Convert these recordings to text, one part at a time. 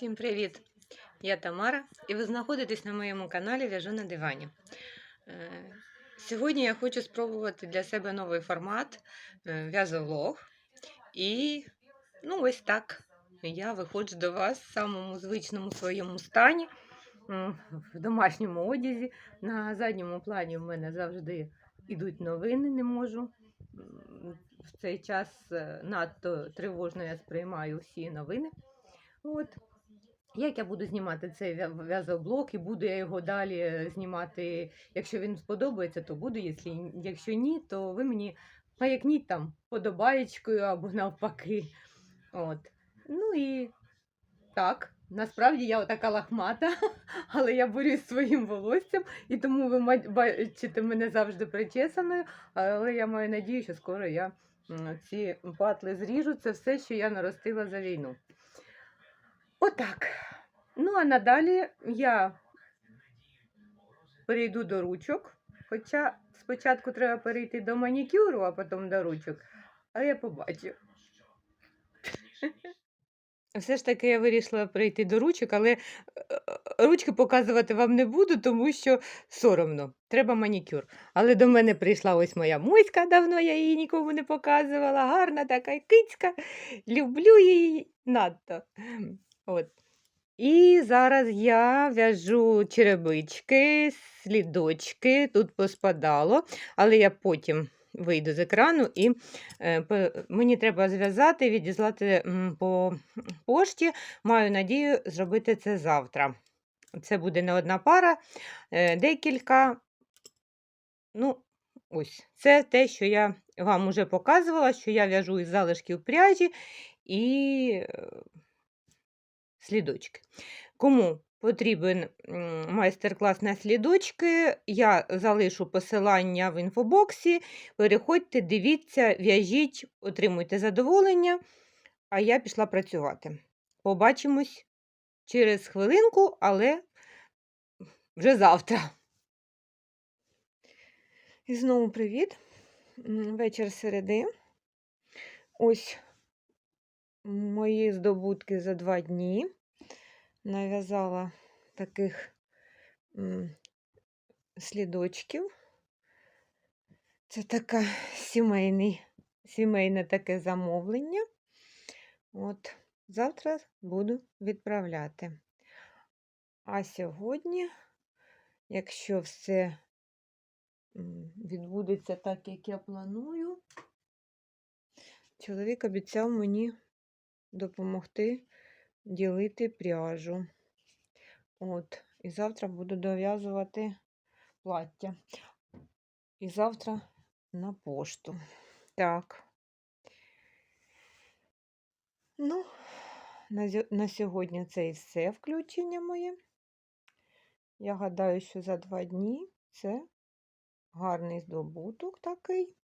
Всім привіт! Я Тамара, і ви знаходитесь на моєму каналі В'яжу на дивані. Е, Сьогодні я хочу спробувати для себе новий формат е, в'язовлог. І ну, ось так. Я виходжу до вас в самому звичному своєму стані, в домашньому одязі. На задньому плані в мене завжди йдуть новини, не можу. В цей час е, надто тривожно я сприймаю всі новини. От. Як я буду знімати цей в'я- в'язоблог і буду я його далі е, знімати, якщо він сподобається, то буду, якщо, ні, то ви мені маякніть там подобаєчкою або навпаки. От. Ну і так, насправді я отака лахмата, але я борюсь своїм волоссям, і тому ви бачите мене завжди причесаною, але я маю надію, що скоро я ці патли зріжу. Це все, що я наростила за війну. Отак. Ну, а надалі я перейду до ручок. Хоча спочатку треба перейти до манікюру, а потім до ручок. Але я побачу. Все ж таки я вирішила перейти до ручок, але е, е, ручки показувати вам не буду, тому що соромно. Треба манікюр. Але до мене прийшла ось моя моська, давно я її нікому не показувала. Гарна така кицька. Люблю її надто. От. І зараз я в'яжу черебички, слідочки, тут поспадало, але я потім вийду з екрану і е, пе- мені треба зв'язати, відіслати по пошті. Маю надію зробити це завтра. Це буде не одна пара, е, декілька. Ну, ось, це те, що я вам уже показувала, що я в'яжу із залишків пряжі і е, слідочки. Кому потрібен майстер-клас на слідочки, я залишу посилання в інфобоксі. Переходьте, дивіться, в'яжіть, отримуйте задоволення, а я пішла працювати. Побачимось через хвилинку, але вже завтра. І знову привіт. Вечір середи. Ось мої здобутки за два дні. Нав'язала таких слідочків. Це таке сімейний, сімейне таке замовлення. От, завтра буду відправляти. А сьогодні, якщо все відбудеться так, як я планую, чоловік обіцяв мені допомогти ділити пряжу. От, і завтра буду дов'язувати плаття. І завтра на пошту. Так. Ну, на, сьогодні це і все включення моє. Я гадаю, що за два дні це гарний здобуток такий.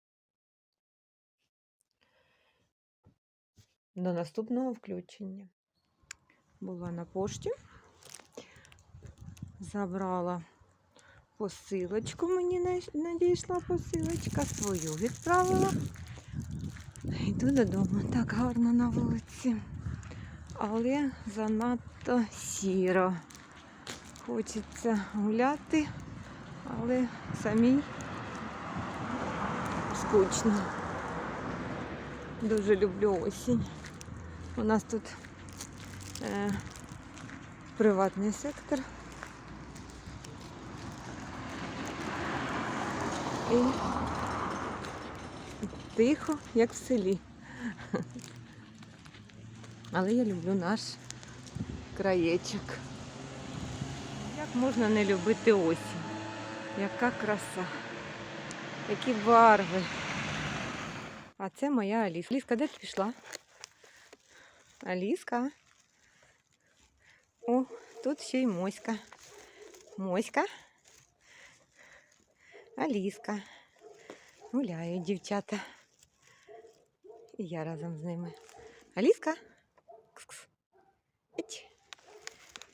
До наступного включення. Була на пошті. Забрала посилочку, мені надійшла посилочка, свою відправила. Йду додому. Так гарно на вулиці. Але занадто сіро. Хочеться гуляти, але самій скучно. Дуже люблю осінь. У нас тут приватний сектор. І тихо, як в селі. Але я люблю наш краєчок. Як можна не любити осінь? Яка краса, які барви. А це моя Аліска. Аліска, де ти пішла? Аліска. О, тут ще й моська. Моська. Аліска. Гуляють дівчата. І я разом з ними. Аліска. Кс-кс. Ить.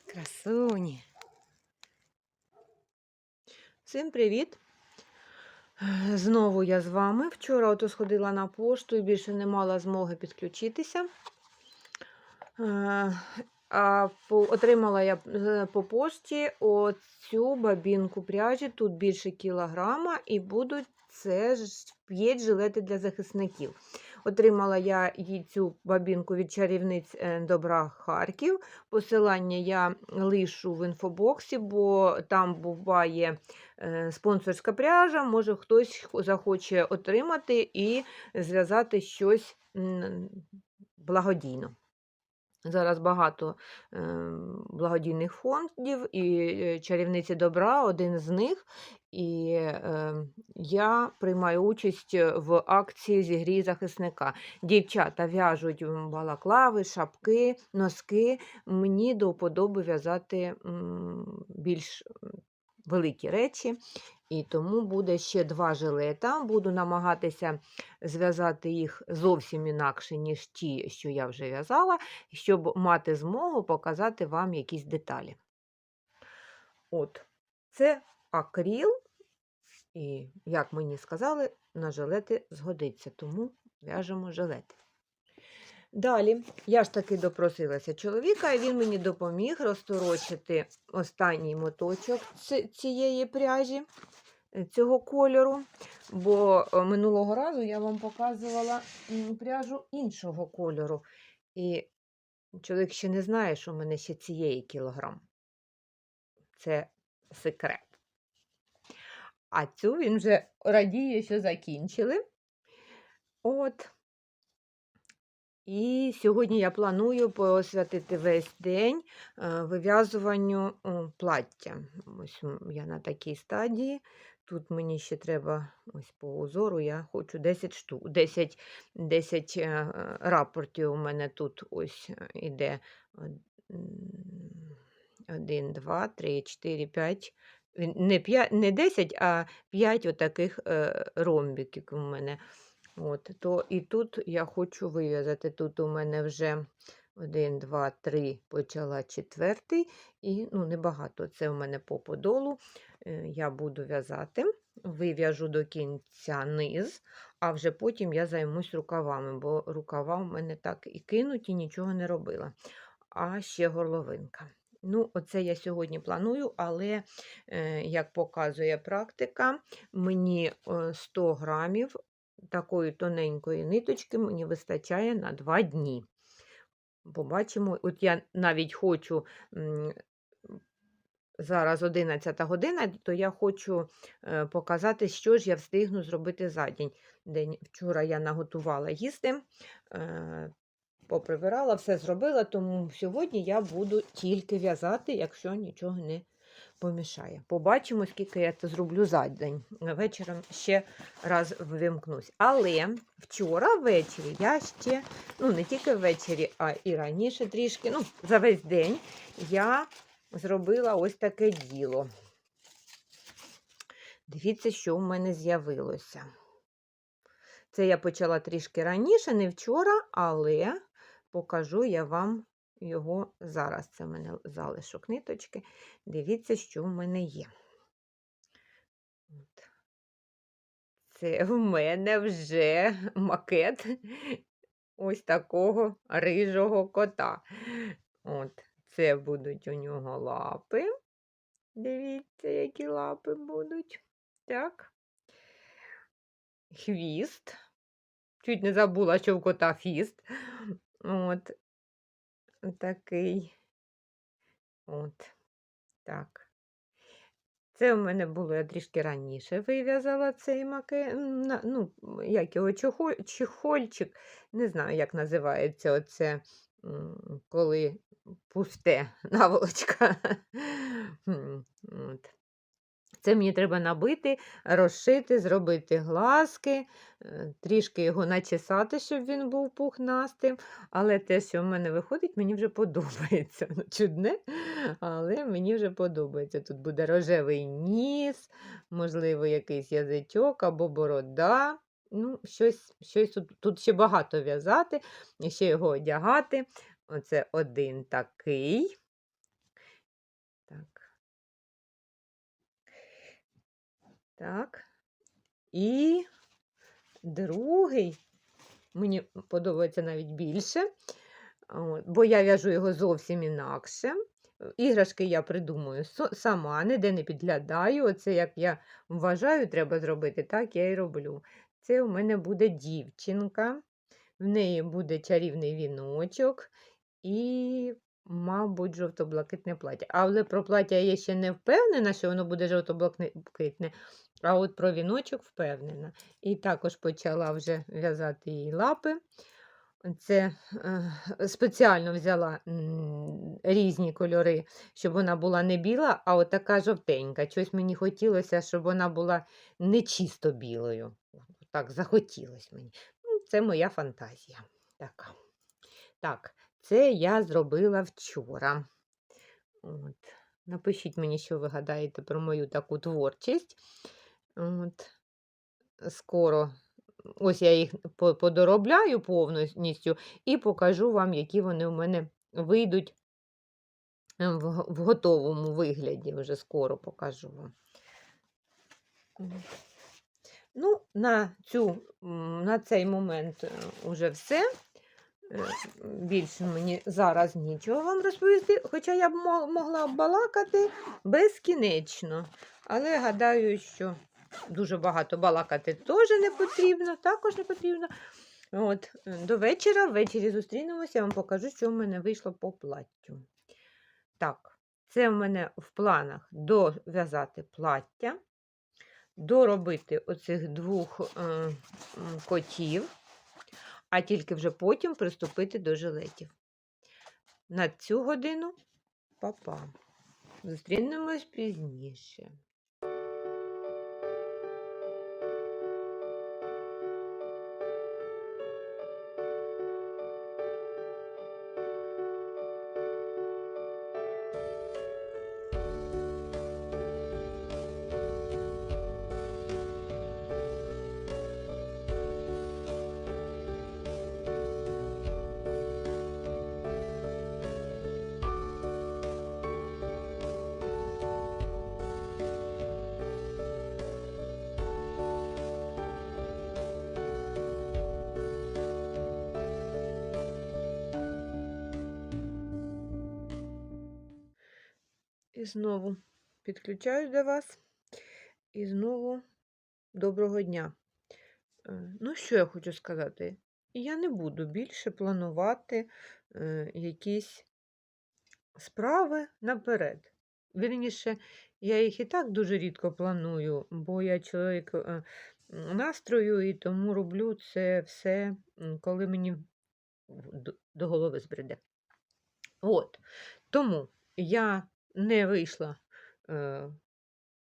Красуні. Всім привіт! Е, Знову я з вами. Вчора ото сходила на пошту і більше не мала змоги підключитися. Отримала я е, по пошті оцю бабінку пряжі, тут більше кілограма, і будуть це ж 5 жилети для захисників. Отримала я їй цю бабінку від чарівниць е, Добра Харків. Посилання я лишу в інфобоксі, бо там буває е, спонсорська пряжа. Може хтось захоче отримати і зв'язати щось благодійно. Зараз багато е, благодійних фондів і е, чарівниці добра один з них. І е, я приймаю участь в акції зігрій захисника. Дівчата в'яжуть балаклави, шапки, носки. Мені до вподоби в'язати більш великі речі. І тому буде ще два жилета. Буду намагатися зв'язати їх зовсім інакше, ніж ті, що я вже в'язала щоб мати змогу показати вам якісь деталі. От, це акріл, і, як мені сказали, на жилети згодиться, тому в'яжемо жилети. Далі, я ж таки допросилася чоловіка, і він мені допоміг розторочити останній моточок ці- цієї пряжі, цього кольору, бо е, минулого разу я вам показувала пряжу іншого кольору. І Чоловік ще не знає, що в мене ще цієї кілограм. Це секрет. А цю він вже радіє, що закінчили. От. І сьогодні я планую посвятити весь день е, вив'язуванню плаття. Ось я на такій стадії. Тут мені ще треба ось по узору, я хочу 10 штук, 10, 10 е, рапортів у мене тут ось е, іде 1, 2, 3, 4, 5. Не, 5, не 10, а 5 отаких е, ромбиків у мене. От, то і тут я хочу вив'язати. Тут у мене вже 1, 2, 3, почала четвертий, і ну, небагато. Це у мене по подолу. Е, Я буду в'язати, вив'яжу до кінця низ, а вже потім я займусь рукавами, бо рукава у мене так і кинуті, нічого не робила. А ще горловинка. Ну, оце я сьогодні планую, але, е, як показує практика, мені е, 100 грамів такої тоненької ниточки мені вистачає на 2 дні. Побачимо, от я навіть хочу зараз 11 година, то я хочу е, показати, що ж я встигну зробити за день. День вчора я наготувала їсти, е, поприбирала, все зробила, тому сьогодні я буду тільки в'язати, якщо нічого не помішає. Побачимо, скільки я це зроблю за день. Вечором ще раз вимкнусь. Але вчора ввечері я ще, ну не тільки ввечері, а і раніше трішки, ну, за весь день я зробила ось таке діло. Дивіться, що в мене з'явилося. Це я почала трішки раніше, не вчора, але покажу я вам його зараз. Це в мене залишок ниточки. Дивіться, що в мене є. От. Це в мене вже макет ось такого рижого кота. От. Це будуть у нього лапи. Дивіться, які лапи будуть. Так. Хвіст. Чуть не забула, що в кота хвіст. От. Такий. От. Так. Це у мене було, я трішки раніше вив'язала цей маке, ну, як його чехольчик, не знаю, як називається оце, коли пусте наволочка. От. Це мені треба набити, розшити, зробити глазки, е, трішки його начесати, щоб він був пухнастим. Але те, що в мене виходить, мені вже подобається. Ну, Чудне, але мені вже подобається. Тут буде рожевий ніс, можливо, якийсь язичок або борода. Ну, щось, щось тут, тут ще багато в'язати, ще його одягати. Оце один такий. Так. Так. І другий, мені подобається навіть більше. Бо я в'яжу його зовсім інакше. Іграшки я придумую сама, ніде не підглядаю. Оце як я вважаю, треба зробити, так я і роблю. Це у мене буде дівчинка, в неї буде чарівний віночок і, мабуть, жовто-блакитне плаття. Але про плаття я ще не впевнена, що воно буде жовто-блакитне, а от про віночок впевнена. І також почала вже в'язати їй лапи. Це е, спеціально взяла м, різні кольори, щоб вона була не біла, а от така жовтенька. Щось мені хотілося, щоб вона була не чисто білою. Так, захотілося мені. Ну, це моя фантазія. Така. Так, це я зробила вчора. От. Напишіть мені, що ви гадаєте про мою таку творчість. От. Скоро ось я їх подоробляю повністю і покажу вам, які вони у мене вийдуть е, в, готовому вигляді. Вже скоро покажу вам. Ну, на, цю, на цей момент е, уже все. Е, Більше мені зараз нічого вам розповісти, хоча я б могла балакати безкінечно. Але гадаю, що дуже багато балакати теж не потрібно, також не потрібно. От, до вечора, ввечері зустрінемося, я вам покажу, що в мене вийшло по платтю. Так, це в мене в планах дов'язати плаття, доробити оцих двох е, котів, а тільки вже потім приступити до жилетів. На цю годину папа. Зустрінемось пізніше. І знову підключаюсь до вас. І знову доброго дня. Е, Ну, що я хочу сказати? Я не буду більше планувати е, якісь справи наперед. Вірніше, я їх і так дуже рідко планую, бо я чоловік е, настрою і тому роблю це все, коли мені до- голови збреде. От. Тому я не вийшла е,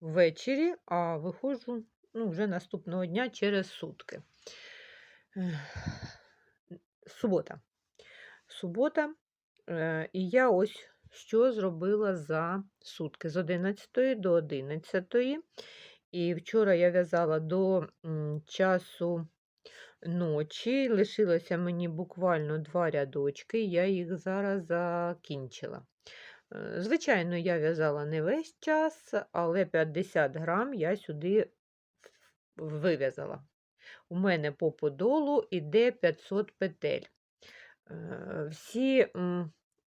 ввечері, а виходжу ну, вже наступного дня через сутки. Ех, Субота. Субота. Е, і я ось що зробила за сутки з 11 до 11. І вчора я в'язала до м, часу ночі. Лишилося мені буквально два рядочки, я їх зараз закінчила. Е, Звичайно, я в'язала не весь час, але 50 грам я сюди вив'язала. У мене по подолу іде 500 петель. Е, Всі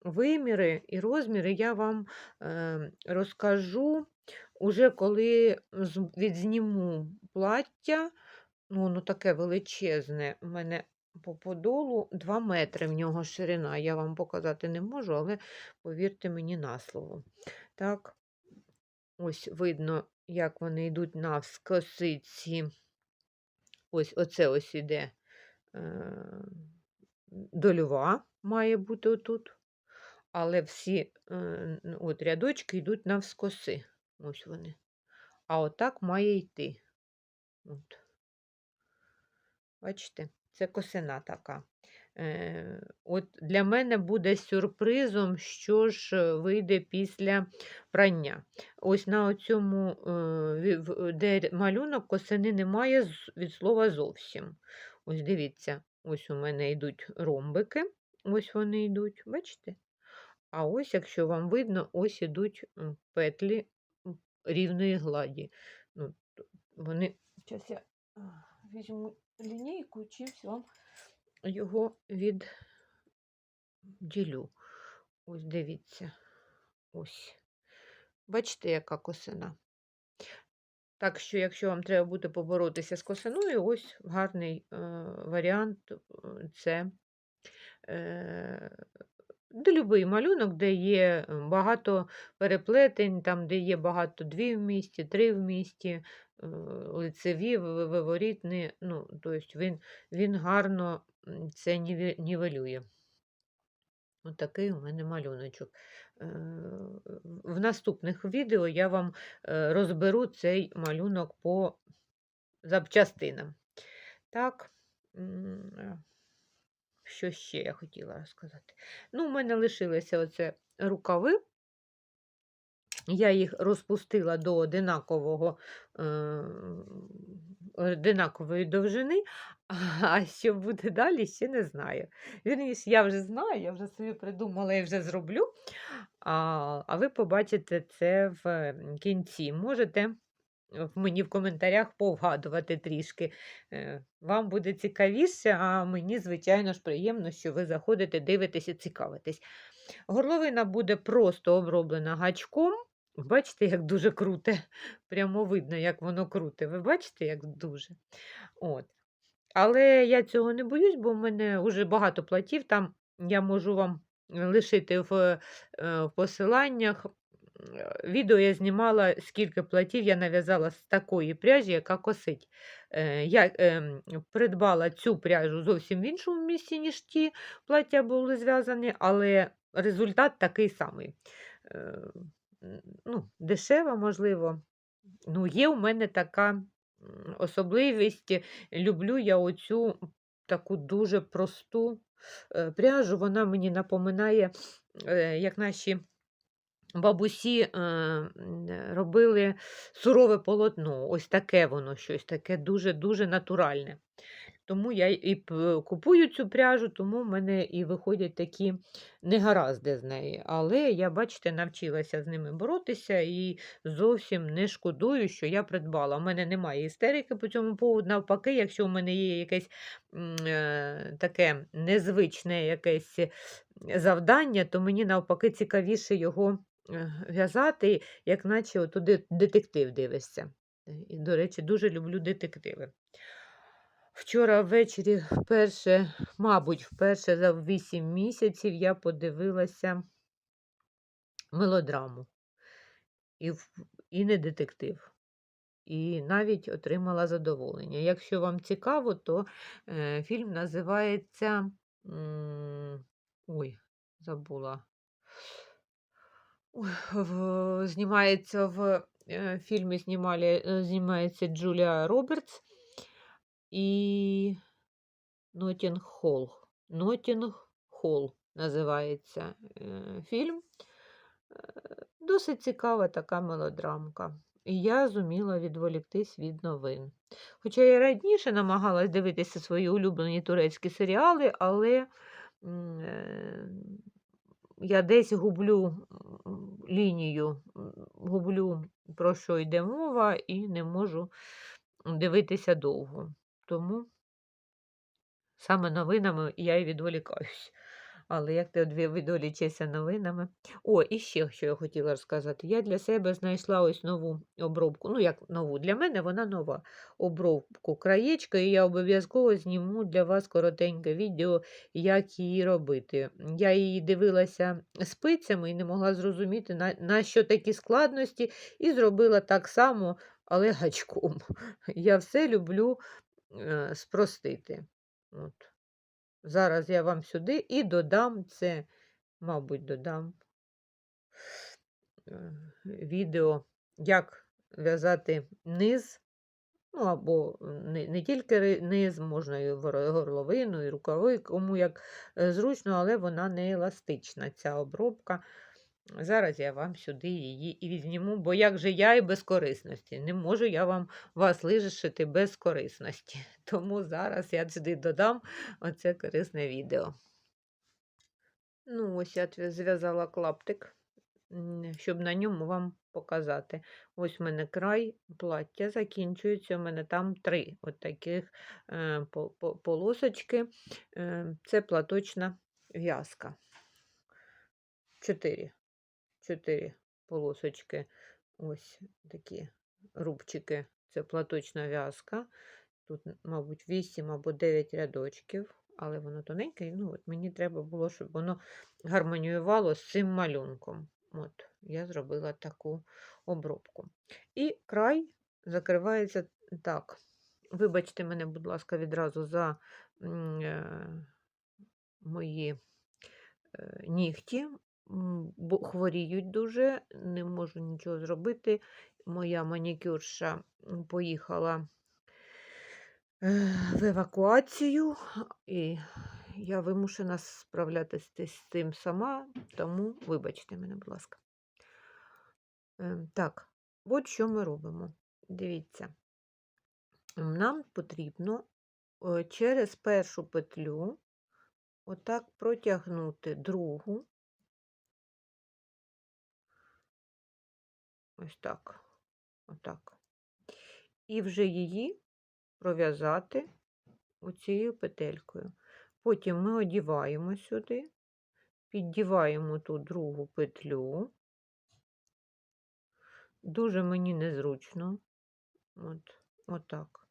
виміри і розміри я вам е, розкажу уже коли відзніму плаття. Ну, воно таке величезне. У мене по подолу 2 метри в нього ширина. Я вам показати не можу, але повірте мені на слово. Так, ось видно, як вони йдуть навскоси ці. Ось оце ось іде е, дольова, має бути отут. Але всі е, от рядочки йдуть навскоси. Ось вони. А отак має йти. От. Бачите, це косина така. Е, от для мене буде сюрпризом, що ж е, вийде після прання. Ось на цьому, де малюнок косини немає від слова зовсім. Ось дивіться, ось у мене йдуть ромбики, ось вони йдуть, бачите? А ось, якщо вам видно, ось ідуть петлі рівної гладі. Ну, вони, зараз я візьму лінійку, чимсь вам його від... ділю. Ось дивіться. Ось. Бачите, яка косина. Так що, якщо вам треба буде поборотися з косиною, ось гарний е, варіант е, це е, де любий малюнок, де є багато переплетень, там, де є багато дві в місті, три в місті, лицеві, ви- виворітні. Ну, тобто він, він гарно це нівелює. Отакий у мене малюночок. Е, В наступних відео я вам е, розберу цей малюнок по запчастинам. Так, е, що ще я хотіла розказати? Ну, у мене лишилися оце рукави. Я їх розпустила до одинакового, е, одинакової довжини, а що буде далі, ще не знаю. Вірніше, я вже знаю, я вже собі придумала і вже зроблю. А, а ви побачите це в кінці. Можете мені в коментарях повгадувати трішки. Е, Вам буде цікавіше, а мені, звичайно ж, приємно, що ви заходите, дивитесь і цікавитесь. Горловина буде просто оброблена гачком. Бачите, як дуже круте. Прямо видно, як воно круте. Ви бачите, як дуже. От. Але я цього не боюсь, бо в мене вже багато платів. Там я можу вам лишити в, е, в посиланнях. Е, Відео я знімала, скільки платів я нав'язала з такої пряжі, яка косить. Е, Я ем, придбала цю пряжу зовсім в іншому місці, ніж ті плаття були зв'язані, але результат такий самий. Ну, дешева, можливо. Ну, є у мене така особливість. Люблю я оцю таку дуже просту е, пряжу. Вона мені напоминає, е, як наші бабусі е, робили сурове полотно. Ось таке воно щось, таке дуже-дуже натуральне. Тому я і купую цю пряжу, тому в мене і виходять такі негаразди з неї. Але я, бачите, навчилася з ними боротися і зовсім не шкодую, що я придбала. У мене немає істерики по цьому поводу. Навпаки, якщо в мене є якесь е, таке незвичне якесь завдання, то мені навпаки цікавіше його е, в'язати, як наче туди детектив дивишся. Е, І, до речі, дуже люблю детективи. Вчора ввечері вперше, мабуть, вперше за 8 місяців я подивилася мелодраму. І, і не детектив. І навіть отримала задоволення. Якщо вам цікаво, то е, фільм називається. м, Ой, забула. В, знімається в е, фільмі знімали, е, знімається Джулія Робертс і Нотінг Холл. Нотінг Холл називається е, фільм. Досить цікава така мелодрамка. І я зуміла відволіктись від новин. Хоча я раніше намагалась дивитися свої улюблені турецькі серіали, але е, я десь гублю лінію, гублю, про що йде мова, і не можу дивитися довго. Тому саме новинами я і відволікаюсь. Але як ти відволічешся новинами? О, і ще що я хотіла розказати. Я для себе знайшла ось нову обробку. Ну, як нову, для мене вона нова обробку краєчка, і я обов'язково зніму для вас коротеньке відео, як її робити. Я її дивилася спицями і не могла зрозуміти, на, на що такі складності, і зробила так само, але гачком. Я все люблю спростити. От. Зараз я вам сюди і додам це, мабуть, додам е, відео, як в'язати низ, ну або не, не тільки низ, можна і горловину, і рукави, кому як е, зручно, але вона не еластична, ця обробка. Зараз я вам сюди її і візьму, бо як же я і без корисності. Не можу я вам вас лишити без корисності. Тому зараз я сюди додам оце корисне відео. Ну, ось я зв'язала клаптик, щоб на ньому вам показати. Ось в мене край плаття закінчується. У мене там три от е, по- по- полосочки. Е, це платочна в'язка. чотири. Чотири полосочки. Ось такі рубчики. Це платочна в'язка. Тут, мабуть, 8 або 9 рядочків, але воно тоненьке. Ну, от мені треба було, щоб воно гармоніювало з цим малюнком. От, я зробила таку обробку. І край закривається так. Вибачте мене, будь ласка, відразу за е, мої е, нігті. Хворіють дуже, не можу нічого зробити. Моя манікюрша поїхала е, в евакуацію, і я вимушена справлятися з цим сама, тому вибачте мене, будь ласка. Е, Так, от що ми робимо. Дивіться, нам потрібно е, через першу петлю отак протягнути другу. Ось так. Отак. І вже її пров'язати оцією петелькою. Потім ми одіваємо сюди, піддіваємо ту другу петлю. Дуже мені незручно. От, отак.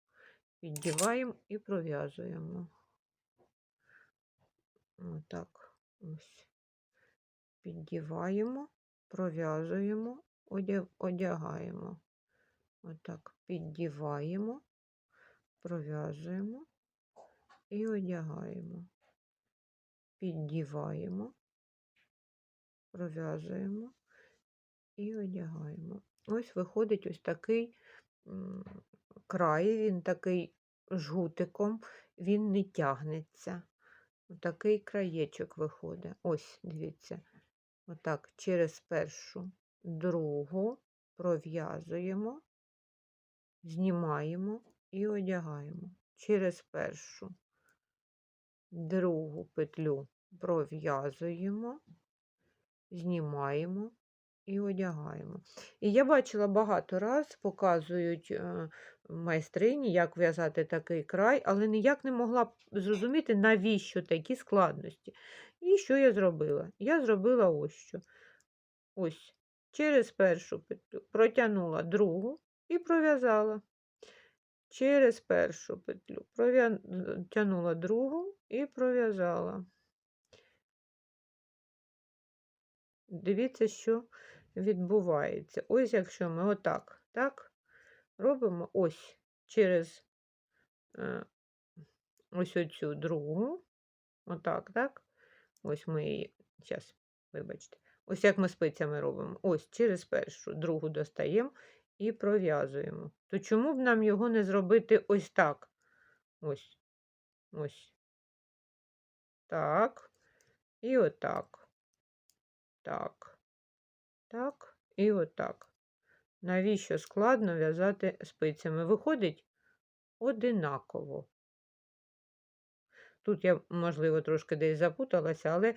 Піддіваємо і пров'язуємо. Отак. Ось. Піддіваємо, пров'язуємо, одя- одягаємо. Отак. Піддіваємо, пров'язуємо і одягаємо. Піддіваємо, пров'язуємо і одягаємо. Ось виходить ось такий край, він такий жгутиком, він не тягнеться. Такий краєчок виходить. Ось, дивіться. Отак, через першу, другу пров'язуємо, знімаємо і одягаємо. Через першу, другу петлю пров'язуємо, знімаємо і одягаємо. І я бачила багато раз, показують е, майстрині, як в'язати такий край, але ніяк не могла зрозуміти, навіщо такі складності. І що я зробила? Я зробила ось що. Ось, через першу петлю протягнула другу і пров'язала. Через першу петлю протягнула другу і пров'язала. Дивіться, що відбувається. Ось якщо ми отак, так, робимо ось через е, ось оцю другу, отак, так, ось ми її, зараз, вибачте, ось як ми спицями робимо, ось через першу, другу достаємо і пров'язуємо. То чому б нам його не зробити ось так? Ось, ось. Так, і отак. Так, так і отак. Навіщо складно в'язати спицями? Виходить одинаково. Тут я, можливо, трошки десь запуталася, але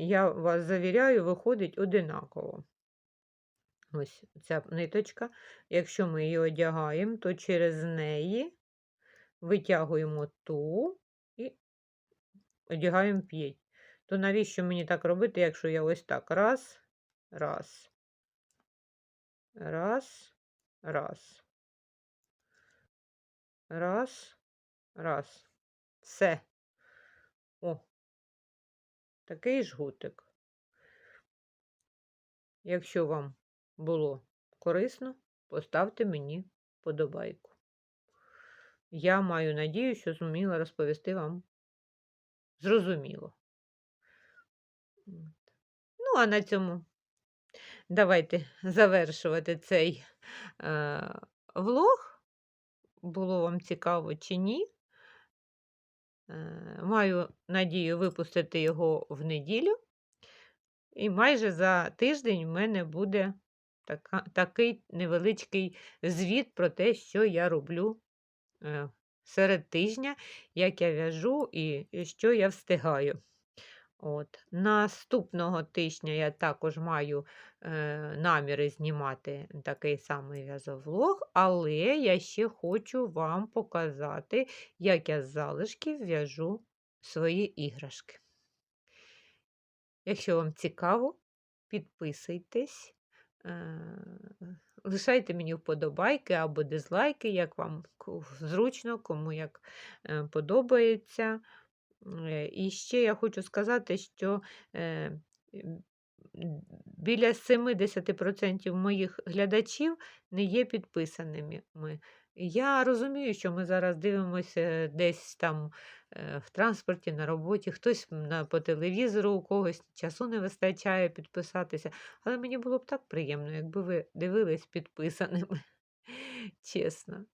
я вас завіряю, виходить одинаково. Ось ця ниточка. Якщо ми її одягаємо, то через неї витягуємо ту і одягаємо п'ять. То навіщо мені так робити, якщо я ось так раз, раз, раз, раз, раз, раз. Все. Такий жгутик. Якщо вам було корисно, поставте мені подобайку. Я маю надію, що зуміла розповісти вам зрозуміло. Ну, а на цьому давайте завершувати цей е, влог. Було вам цікаво чи ні. Е, маю надію випустити його в неділю. І майже за тиждень в мене буде така, такий невеличкий звіт про те, що я роблю е, серед тижня, як я в'яжу і і що я встигаю. От. Наступного тижня я також маю е, наміри знімати такий самий в'язовлог, але я ще хочу вам показати, як я з залишків в'яжу свої іграшки. Якщо вам цікаво, підписуйтесь, е, лишайте мені вподобайки або дизлайки, як вам зручно, кому як е, подобається. І ще я хочу сказати, що біля 70% моїх глядачів не є підписаними. Я розумію, що ми зараз дивимося десь там е, в транспорті, на роботі, хтось по телевізору, у когось часу не вистачає підписатися. Але мені було б так приємно, якби ви дивились підписаними, чесно.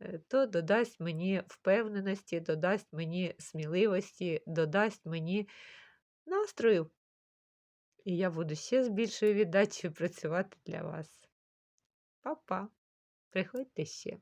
Е, То додасть мені впевненості, додасть мені сміливості, додасть мені настрою. І я буду ще з більшою віддачею працювати для вас. Па-па! Приходьте ще.